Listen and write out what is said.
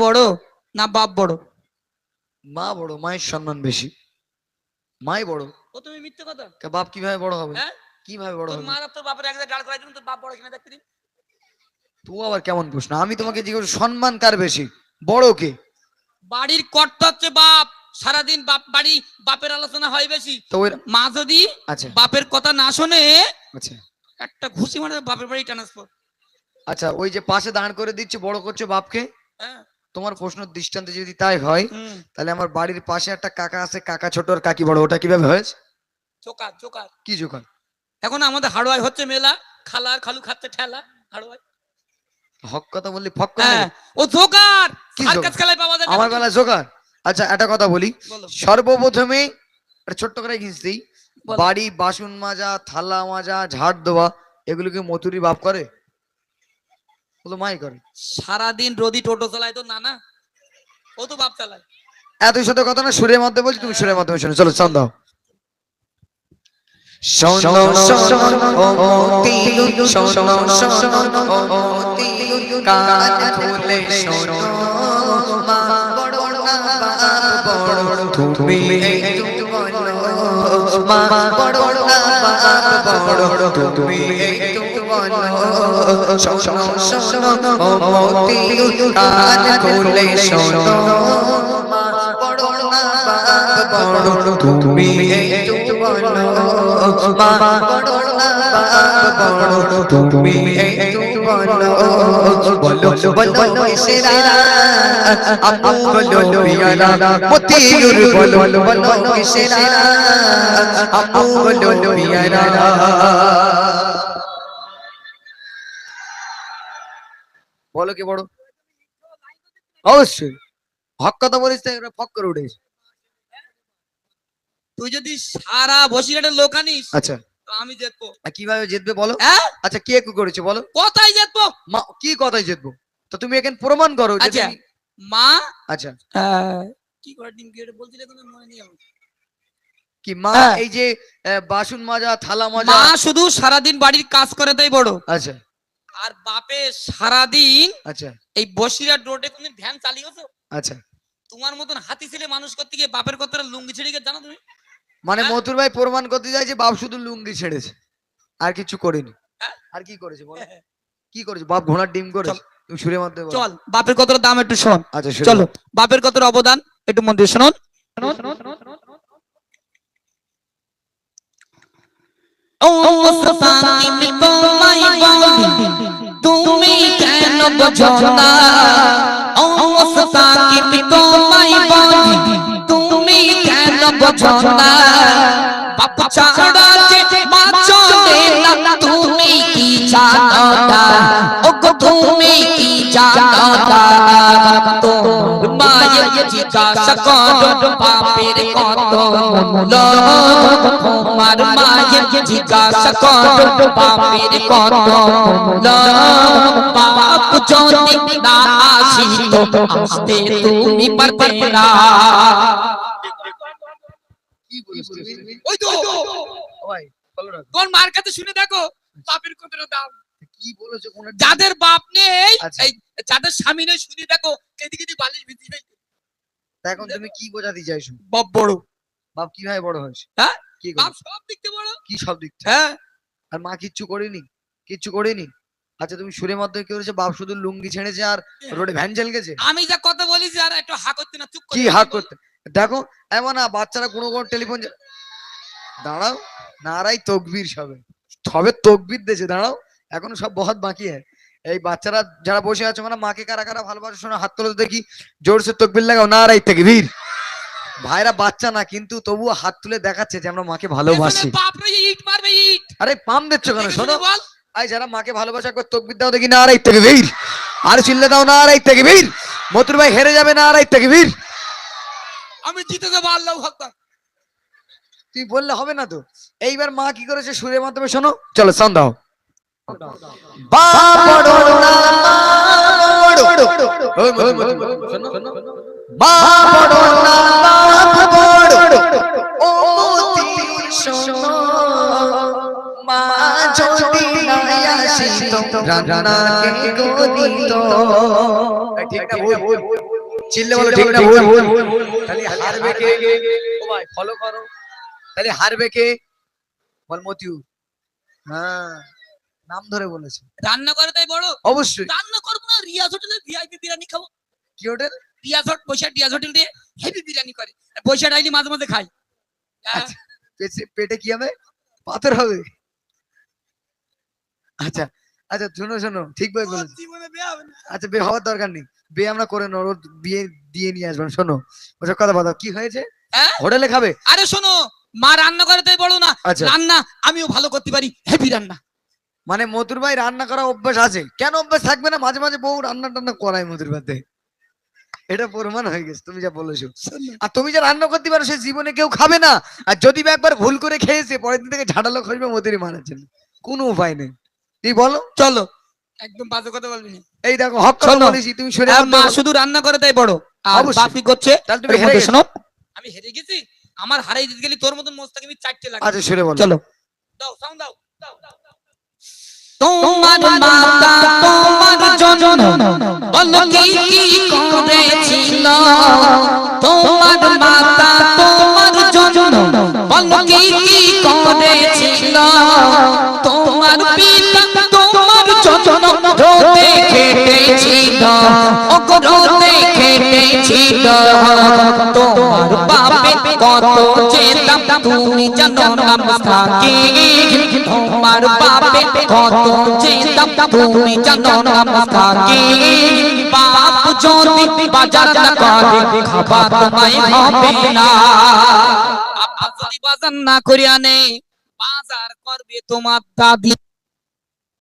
বড় না বাপ বড়? মা বড় মায়ের সম্মান বেশি। মাই বড়। ও তুমি মিথ্যে কথা? বাপ কীভাবে বড় হবে? হ্যাঁ? কীভাবে বড় হবে? মা তোর বাপের এক জায়গায় দাঁড় করাই দিন তোর বাপ বড় কিনা দেখতে দিন। তুই আবার কেমন প্রশ্ন? আমি তোমাকে জিজ্ঞেস সম্মান কার বেশি? বড় কে? বাড়ির কর্তা হচ্ছে বাপ। সারাদিন বাপ বাড়ি বাপের আলোচনা হয় বেশি। তো মা যদি আচ্ছা। বাপের কথা না শোনে আচ্ছা। একটা ঘুষি মারে বাপের বাড়ি ট্রান্সফার আচ্ছা ওই যে পাশে দাঁড় করে দিচ্ছে বড় করছে বাপকে? হ্যাঁ। তোমার প্রশ্ন দৃষ্টান্তে যদি তাই হয় তাহলে আমার বাড়ির পাশে একটা কাকা আছে কাকা ছোট আর কাকি বড় ওটা কীভাবে হয়েছে? চোকার চোকার কি যখন এখন আমাদের হাড়োয়ায় হচ্ছে মেলা খালা আর খালু খাচ্ছে ঠেলা হাড়োয়ায় হক কথা বললি ফক হ্যাঁ ও জোকার! সার্কাস খেলায় পাওয়া যায় আমার। বেলা জোগাড় আচ্ছা একটা কথা বলি। সর্বপ্রথমে ছোট্ট করে ঘিঁচতেই বাড়ি বাসন মাজা থালা মাজা ঝাড় দেওয়া এগুলো কি মতুরি বাপ করে? বলো মাই করে সারাদিন রোদি টোটো চালায় তো না না ও তো বাপ চালায়। এত সাথে কথা না সুরের মধ্যে বলছি তুমি সুরের মাধ্যমে শোনো চলো চান দাও। শোনো শোনো ও মতি শোনো শোনো ও মতি কান খুলে শোনো। মা বড় না বাপ বড় তুমি বলো শোনো শোনো ও মতি কান খুলে শোনো বড় না বড় তুমি একটু বলো মা বড় বড় তুমি বলো বলো বলো আপু বলো পিয়ারা মতিউর বলো বলো সেরা আপু বলো পিয়ারা বলো কি বড়? অবশ্যই। হক কথা বলিস ফক করে উঠেছে তুই যদি সারা বসিরহাটের লোক আনিস আচ্ছা। তো আমি জিতবো। কীভাবে জিতবে বলো? হ্যাঁ? আচ্ছা কে কি করেছে বলো? কোথায় জিতবো? কি কথাই জিতবো? তো তুমি এখানে প্রমাণ করো যে আচ্ছা। মা? আচ্ছা। কি করে ডিম কেটে বলছিলে তুমি মনে নেই কি মা হ্যাঁ। এই যে বাসন মাজা থালা মাজা মা শুধু সারাদিন বাড়ির কাজ করে তাই বড়। আচ্ছা। আর বাপে সারাদিন আচ্ছা। এই বসিরহাট রোডে তুমি ভ্যান চালিয়েছো? আচ্ছা। তোমার মতন হাতি ছেলে মানুষ করতে গিয়ে বাপের কথা লুঙ্গি ছেড়ে গিয়ে জানো তুমি? মানে হ্যাঁ। মথুর ভাই প্রমাণ করতে যায় যে বাপ শুধু লুঙ্গি ছেড়েছে আর কিছু করেনি। হ্যাঁ। আর কি করেছে বলো? কি করেছে? বাপ ঘোড়ার ডিম করেছে? তুমি সুরের মধ্যে চল বাপের কতর দাম একটু শোন। আচ্ছা চলো বাপের কতর অবদান একটু মন দিয়ে শুনুন। কেন বোঝো না ও সাথী তোমায় বলি তুমি কেন বোঝো না বাপ ছাড়া যে মা চলে না তুমি কি জানো তুমি কি জানো তো মায়ের জিজ্ঞাসা করো বাপের কত মূল্য তোমার মায়ের জিজ্ঞাসা করো বাপের কত মূল্য বাপ যদি না আসিত আসতে তুমি না? ওই তো। তোর মার কাছে শুনে দেখো বাপের কতটা দাম কি বলেছ? যাদের বাপ নেই আচ্ছা। যাদের স্বামী নেই শুনে দেখো এদিকে বালিশ ভিজি তা এখন তুমি কি বোঝাতে চাইছো? বাপ বড়। বাপ কীভাবে বড় হয়েছে? হ্যাঁ? কি বাপ সব দিকতে বড়। কি সব দিক হ্যাঁ। আর মা কিচ্ছু করেনি? কিচ্ছু করেনি? আচ্ছা তুমি কি করেছে? বাপ শুধু লুঙ্গি ছেড়েছে আর রোডে ভ্যান চাল গেছে আমি যা কথা বলি আর একটু হা করতে না চুপ কি হাক করতে? দেখো এমন না বাচ্চারা কোনো কোনো টেলিফোন দাঁড়াও নারাই তকবির সবে। সবে তকবির দেছে দাঁড়াও এখনও সব বহুত বাকি হ্যাঁ এই বাচ্চারা যারা বসে আছে মানে মাকে কারা কারা ভালোবাসে শোনো হাত তোলো দেখি। জোরসে তকবির লাগাও না রাই থেকে তকবির। ভাইরা বাচ্চা না কিন্তু তবুও হাত তুলে দেখাচ্ছে যে আমরা মাকে ভালোবাসি। আরে পাম দিচ্ছ কেন শোনো? আই যারা মাকে ভালোবাসা করে তকবির দাও দেখি নারাই তকবির। আর চিল্লে দাও না রাই থেকে তকবির। মতুর ভাই হেরে যাবে না রাই থেকে তকবির। আমি জিতে দেবো আল্লাহ ভক্ত তুই বললে হবে না তো। এইবার মা কি করেছে সুরের মাধ্যমে শোনো চলো সান দাও। ফলো করো তাহলে হারবে কে বল মতিউ হ্যাঁ নাম ধরে বলেছে। রান্না করে তাই বড়? অবশ্যই। রান্না করব না রিয়াজ হোটেলে ভিআইপি বিরিয়ানি খাব। কি হোটেল? রিয়াজ হোটেল বৈশা রিয়াজ হোটেল দিয়ে হেভি বিরিয়ানি করে। বৈশা ডাইনি মাঝে মাঝে খাই। আচ্ছা। পেটে- কি হবে? পাথর হবে? আচ্ছা আচ্ছা শোনো শোনো ঠিক বলেছ। হবে না। আচ্ছা বিয়ে হওয়ার দরকার নেই। বিয়ে আমরা করে নেব বিয়ে দিয়ে নিয়ে আসবেন শোনো ওসব কথা বলো কি হয়েছে? হ্যাঁ? হোটেলে খাবে? আরে শোনো মা রান্না করে তাই বড় না আচ্ছা। রান্না আমিও ভালো করতে পারি হেভি রান্না। মানে মধুর ভাই রান্না করা অভ্যাস আছে। কেন অভ্যাস থাকবে না? মাঝে মাঝে বউ রান্না টান্না করায় মধুর ভাতে এটা প্রমাণ হয়ে গেছে তুমি যা বলেছ। আর তুমি যা রান্না করতে পারো সে জীবনে কেউ খাবে না। আর যদি বা একবার ভুল করে খেয়েছে পরের দিন থেকে ঝাড়ালো খসবে মধুরি মারার জন্য। কোনো উপায় নেই। তুই বলো? চলো। একদম বাজে কথা বলবি এই দেখো হক কথা বলেছি তুমি আসতে মা শুধু রান্না করে তাই বড়। আর করছে? তাহলে তুমি হেরে গেছো। শোনো। আমি হেরে গেছি? আমার হারাই দিতে গেলি তোর মতন মোস্তাকে আমি চারটে লাগে আচ্ছা সরে বলো। চলো। দাও সাউন্ড দাও, দাও, দাও। তোমার মাতা তোমার জন্য বলো কি করেছিল? তোমার মাতা তোমার জন্য বলো কি কি করেছিল? তোমার পিতা তোমার জন্য রোদে খেটেছিল। ওগো রোদে খেটেছিল তোমার বাপে কত যেতাম তুমি জানো না মুস্তাকি তোমার বাপে কত যেতাম তুমি জানো না মুস্তাকি বাপ যদি বাজার করে খাবার তোমায় হবে না বাজার না করে আনে বাজার করবে তোমার দাদি